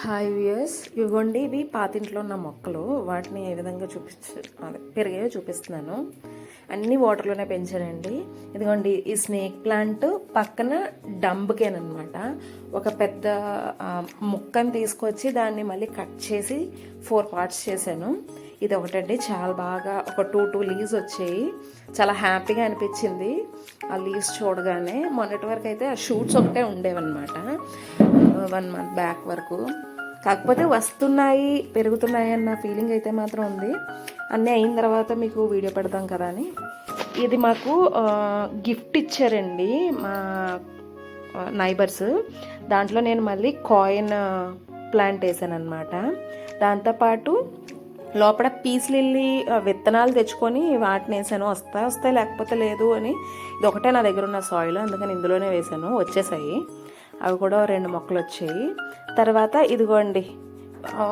Hi viewers ఇవ్వండి ఇవి పాతింట్లో ఉన్న మొక్కలు. వాటిని ఏ విధంగా చూపించ అదే పెరిగాయో చూపిస్తున్నాను. అన్ని వాటర్లోనే పెంచానండి. ఇదిగోండి ఈ స్నేక్ ప్లాంట్ పక్కన డంబ్కేన్ అనమాట ఒక పెద్ద ముక్కను తీసుకొచ్చి దాన్ని మళ్ళీ కట్ చేసి ఫోర్ పార్ట్స్ చేశాను. ఇది ఒకటండి చాలా బాగా ఒక టూ టూ లీవ్స్ వచ్చాయి. చాలా హ్యాపీగా అనిపించింది. ఆ లీవ్స్ చూడగానే మొన్నటి వరకు అయితే ఆ షూట్స్ ఒకటే ఉండేవన్నమాట. వన్ మంత్ బ్యాక్ వరకు. కాకపోతే వస్తున్నాయి పెరుగుతున్నాయి అన్న ఫీలింగ్ అయితే మాత్రం ఉంది. అన్నీ అయిన తర్వాత మీకు వీడియో పెడతాం కదా అని. ఇది మాకు గిఫ్ట్ ఇచ్చారండి మా నైబర్స్ దాంట్లో నేను మళ్ళీ కాయిన్ ప్లాంట్ వేసాను అనమాట దాంతోపాటు లోపల పీస్ లిల్లీ విత్తనాలు తెచ్చుకొని వాటిని వేసాను. వస్తాయి వస్తాయి లేకపోతే లేదు అని. ఇది ఒకటే నా దగ్గర ఉన్న సాయిల్ అందుకని ఇందులోనే వేసాను. వచ్చేసాయి. అవి కూడా రెండు మొక్కలు వచ్చాయి. తర్వాత ఇదిగోండి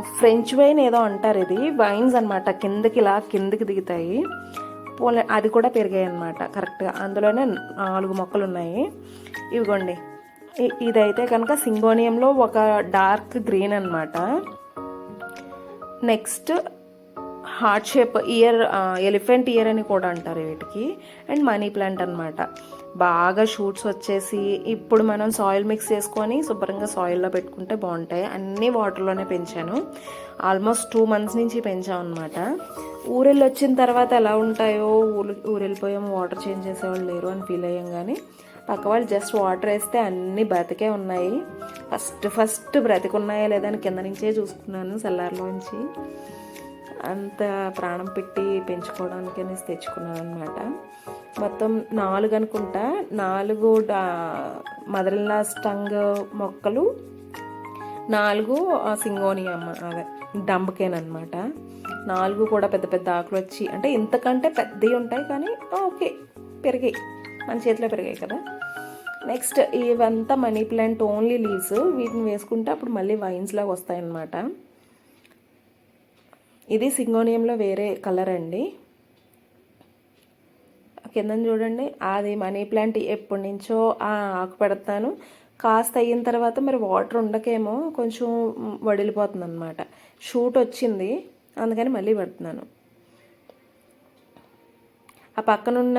ఫ్రెంచ్ వైన్ ఏదో అంటారు ఇది వైన్స్ అనమాట కిందకి ఇలా కిందకి దిగుతాయి. పోలే అది కూడా పెరిగాయి అనమాట కరెక్ట్గా అందులోనే నాలుగు మొక్కలు ఉన్నాయి. ఇవిగోండి ఇ- ఇదైతే కనుక సింగోనియంలో ఒక డార్క్ గ్రీన్ అన్నమాట. Next heart shape ear elephant ear అని కూడా అంటారు వీటికి. అండ్ మనీ ప్లాంట్ అన్నమాట. బాగా షూట్స్ వచ్చేసి ఇప్పుడు మనం సాయిల్ మిక్స్ చేసుకొని శుభ్రంగా సాయిల్లో పెట్టుకుంటే బాగుంటాయి. అన్నీ వాటర్లోనే పెంచాను. ఆల్మోస్ట్ టూ మంత్స్ నుంచి పెంచాం అనమాట ఊరెళ్ళి వచ్చిన తర్వాత ఎలా ఉంటాయో ఊరు ఊరెళ్ళిపోయాము వాటర్ చేంజ్ చేసేవాళ్ళు లేరు అని ఫీల్ అయ్యాం కానీ పక్క వాళ్ళు జస్ట్ వాటర్ వేస్తే అన్నీ బ్రతికే ఉన్నాయి. ఫస్ట్ ఫస్ట్ బ్రతికున్నాయా లేదా అని కింద నుంచే చూసుకున్నాను సెల్లార్లోంచి అంత ప్రాణం పెట్టి పెంచుకోవడానికి అనేసి తెచ్చుకున్నాను అనమాట మొత్తం నాలుగు అనుకుంటా నాలుగు మదర్లా స్టంగ్ మొక్కలు నాలుగు సింగోనియమ్ అదే డంబకేన్ అనమాట నాలుగు కూడా పెద్ద పెద్ద ఆకులు వచ్చి అంటే ఇంతకంటే పెద్దవి ఉంటాయి కానీ ఓకే పెరిగాయి మన చేతిలో పెరిగాయి కదా. నెక్స్ట్ ఇవంతా మనీ ప్లాంట్ ఓన్లీ లీవ్స్ వీటిని వేసుకుంటే అప్పుడు మళ్ళీ వైన్స్ లాగా వస్తాయన్నమాట. ఇది సింగోనియంలో వేరే కలర్ అండి. కింద చూడండి. అది మనీ ప్లాంట్ ఎప్పటి నుంచో ఆకు పెడతాను కాస్త అయిన తర్వాత మరి వాటర్ ఉండకేమో కొంచెం వడిలిపోతుంది అనమాట షూట్ వచ్చింది. అందుకని మళ్ళీ పెడుతున్నాను. ఆ పక్కనున్న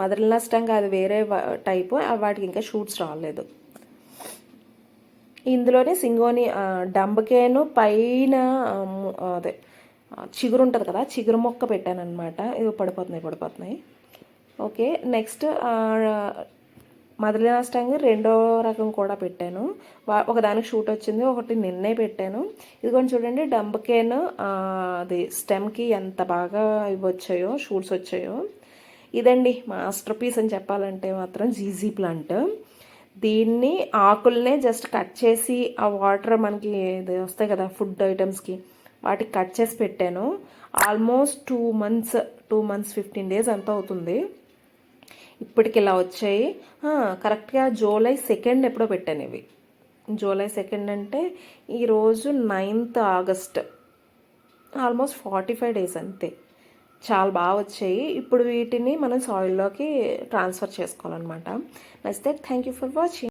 మదర్ నష్టంగా అది వేరే టైపు వాటికి ఇంకా షూట్స్ రాలేదు. ఇందులోనే సింగోని డంబకేను పైన అదే చిగురు ఉంటుంది కదా చిగురు మొక్క పెట్టాను అనమాట ఇది పడిపోతున్నాయి పడిపోతున్నాయి. ఓకే నెక్స్ట్ మదలినాష్టంగా రెండో రకం కూడా పెట్టాను. వా- ఒకదానికి షూట్ వచ్చింది ఒకటి నిన్నే పెట్టాను. ఇది కొంచెం చూడండి డంబకేన్ అది స్టెమ్కి ఎంత బాగా ఇవి వచ్చాయో షూట్స్ వచ్చాయో. ఇదండి మాస్టర్ పీస్ అని చెప్పాలంటే మాత్రం జీజీ ప్లాంట్. దీన్ని ఆకుల్నే జస్ట్ కట్ చేసి ఆ వాటర్ మనకి ఇది వస్తాయి కదా ఫుడ్ ఐటమ్స్కి. వాటికి కట్ చేసి పెట్టాను. Almost two months two months fifteen days అంతా అవుతుంది. ఇప్పటికి ఇలా వచ్చాయి. కరెక్ట్గా జూలై సెకండ్ ఎప్పుడో పెట్టాను ఇవి. జూలై సెకండ్ అంటే ఈరోజు ninth August. Almost forty five days అంతే. చాలా బాగా వచ్చాయి. ఇప్పుడు వీటిని మనం సాయిల్లోకి ట్రాన్స్ఫర్ చేసుకోవాలన్నమాట. నచ్చితే థ్యాంక్ యూ ఫర్ వాచింగ్